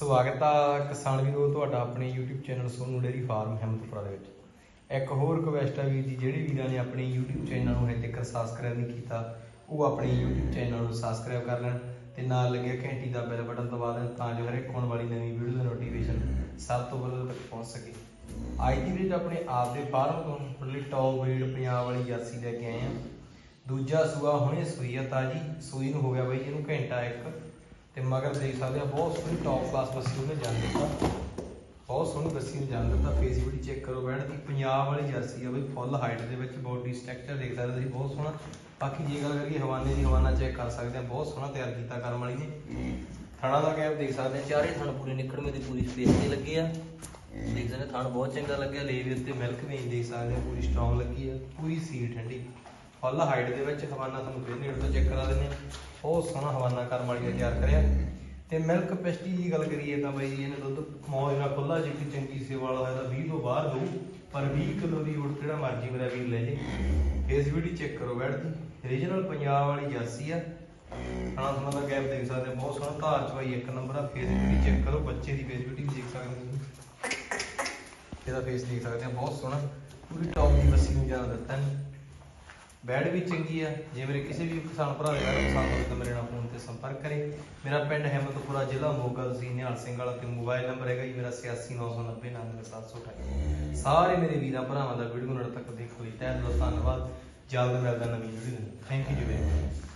ਸਵਾਗਤ ਆ ਕਿਸਾਨ ਵੀਰੋ, ਤੁਹਾਡਾ ਆਪਣੇ YouTube channel Sonu dairy farm Himmatpura ਦੇ ਵਿੱਚ। ਇੱਕ ਹੋਰ ਰਿਕਵੈਸਟ ਆ ਵੀਰ ਜੀ, ਜਿਹੜੇ ਵੀਰਾਂ ਨੇ ਆਪਣੇ YouTube ਚੈਨਲ ਨੂੰ ਹਜੇ ਤੱਕ ਸਬਸਕ੍ਰਾਈਬ ਨਹੀਂ ਕੀਤਾ, ਉਹ ਆਪਣੇ YouTube ਚੈਨਲ ਨੂੰ ਸਬਸਕ੍ਰਾਈਬ ਕਰ ਲੈਣ ਤੇ ਨਾਲ ਲੱਗਿਆ ਘੰਟੀ ਦਾ ਬੈਲ ਬਟਨ ਦਬਾ ਦੇਣ ਤਾਂ ਜੋ ਹਰੇਕ ਆਉਣ ਵਾਲੀ ਨਵੀਂ ਵੀਡੀਓ ਦਾ ਨੋਟੀਫਿਕੇਸ਼ਨ ਸਭ ਤੋਂ ਪਹਿਲਾਂ ਤੱਕ ਪਹੁੰਚ ਸਕੇ। ਅੱਜ ਦੀ ਵੀਡੀਓ ਆਪਣੇ ਆਪ ਦੇ ਫਾਰਮ ਤੋਂ ਥੋੜੀ ਟੌਪ ਬਰੀਡ ਪੰਜਾਬ ਵਾਲੀ ਜਰਸੀ ਲੈ ਕੇ ਆਏ ਆ ਦੂਜਾ ਸੂਆ ਹੁਣੇ ਸੂਈ ਆ ਤਾਜੀ, ਸੂਈ ਨੂੰ ਹੋ ਗਿਆ ਬਈ ਇਹਨੂੰ ਘੰਟਾ ਇੱਕ। ਤੇ ਮਗਰ ਦੇਖ ਸਕਦੇ ਆ ਬਹੁਤ ਸੋਹਣੀ ਟੌਪ ਕਲਾਸ ਬੱਸੀ ਉਹਨੇ ਜਾਣ ਦਿੱਤਾ। ਬਹੁਤ ਸੋਹਣੀ ਬੱਸੀ ਨੂੰ ਜਾਣ ਦਿੱਤਾ। ਫੇਸ ਬਿਊਟੀ ਚੈੱਕ ਕਰੋ ਬੈਠ ਦੀ। ਪੰਜਾਬ ਵਾਲੀ ਜਰਸੀ ਆ ਬਈ ਫੁੱਲ ਹਾਈਟ ਦੇ ਵਿੱਚ ਬਾਡੀ ਸਟਰਕਚਰ ਦੇਖ ਸਕਦੇ ਤੁਸੀਂ ਬਹੁਤ ਸੋਹਣਾ। ਬਾਕੀ ਜੇ ਗੱਲ ਕਰੀਏ ਹਵਾਨੇ ਦੀ ਹਵਾਨਾ ਚੈੱਕ ਕਰ ਸਕਦੇ ਆ ਬਹੁਤ ਸੋਹਣਾ ਤਿਆਰ ਕੀਤਾ ਕਰਮ ਵਾਲੀ ਨੇ। ਥਣਾ ਦਾ ਕੈਪ ਦੇਖ ਸਕਦੇ ਆ ਚਾਰੇ ਥਣ ਪੂਰੇ ਨਿਕੜਵੇਂ ਦੀ ਪੂਰੀ ਸਪੇਸ ਤੇ ਲੱਗੇ ਆ। ਦੇਖ ਸਕਦੇ ਆ, ਥਣ ਬਹੁਤ ਚੰਗਾ ਲੱਗਿਆ। ਲੇਵੇ ਉੱਤੇ ਮਿਲਕ ਵੇਨ ਦੇਖ ਸਕਦੇ ਆ ਪੂਰੀ ਸਟਰੋਂਗ ਲੱਗੀ ਆ। ਪੂਰੀ ਸੀਲ ਠੰਡੀ। ਫੁੱਲ ਹਾਈਟ ਦੇ ਵਿੱਚ ਹਵਾਨਾ ਤੁਹਾਨੂੰ ਫਿਰ ਨੇੜ ਤੋਂ ਚੈੱਕ ਕਰਾ ਦਿੰਦੇ ਹਾਂ। ਬਹੁਤ ਸੋਹਣਾ ਹਵਾਨਾ ਕਰਮ ਵਾਲੀ ਨੇ ਤਿਆਰ ਕਰਿਆ। ਤੇ ਮਿਲਕ ਪੈਸਟੀ ਦੀ ਗੱਲ ਕਰੀਏ ਤਾਂ ਬਾਈ ਇਹਨੇ ਦੁੱਧ ਮੌਜ ਨਾਲ ਖੁੱਲਾ ਜੇ ਕਿ ਚੰਗੀ ਸੇਵਾ ਵਾਲਾ ਹੋਇਆ ਤਾਂ 20 ਤੋਂ ਬਾਹਰ ਦਊ, ਪਰ 20 ਕਿਲੋ ਦੀ ਉੜ ਜਿਹੜਾ ਮਰਜ਼ੀ ਮੇਰਾ ਵੀਰ ਲੈ ਜੇ। ਫੇਸ ਵੀਡੀ ਚੈੱਕ ਕਰੋ ਬੈਠਦੀ ਰੀਜਨਲ ਪੰਜਾਬ ਵਾਲੀ ਜਰਸੀ ਆ। ਖਾਣਾ ਤੁਹਾਨੂੰ ਦਾ ਗੈਪ ਦੇਖ ਸਕਦੇ ਬਹੁਤ ਸੋਹਣਾ ਧਾਰ ਚਵਾਈ ਇੱਕ ਨੰਬਰ ਆ। ਫੇਸ ਵੀਡੀ ਚੈੱਕ ਕਰੋ, ਬੱਚੇ ਦੀ ਫੇਸ ਵੀਡੀ ਵੀ ਦੇਖ ਸਕਦੇ ਹੋ ਇਹਦਾ ਫੇਸ ਦੇਖ ਸਕਦੇ ਆ ਬਹੁਤ ਸੋਹਣਾ। ਪੂਰੀ ਟੌਪ ਦੀ ਬੱਸੀ ਨੂੰ ਜਾਣ ਦਿੱਤਾ ਨਹੀਂ ਬੈਡ ਵੀ ਚੰਗੀ ਆ। ਜੇ ਮੇਰੇ ਕਿਸੇ ਵੀ ਕਿਸਾਨ ਭਰਾ ਦੇ ਨਾਲ ਪਸੰਦ ਹੋਵੇ ਤਾਂ ਮੇਰੇ ਨਾਲ ਫੋਨ ਤੇ ਸੰਪਰਕ ਕਰੇ। ਮੇਰਾ ਪਿੰਡ ਹਿੰਮਤਪੁਰਾ ਜ਼ਿਲ੍ਹਾ ਮੋਗਾ ਤਹਿਸੀਲ ਨਿਹਾਲ ਸਿੰਘ ਵਾਲਾ ਤੇ ਮੋਬਾਈਲ ਨੰਬਰ ਹੈਗਾ ਜੀ, ਮੇਰਾ 8699090728 ਸਾਰੇ ਮੇਰੇ ਵੀਰਾਂ ਭਰਾਵਾਂ ਦਾ ਵੀਡੀਓ ਨਾਲ ਤੱਕ ਦੇਖੋ ਜੀ। ਤਹਿ ਦਿਲੋਂ ਧੰਨਵਾਦ। ਜਲਦ ਮਿਲਦਾ ਨਵੀਂ video thank you ji very much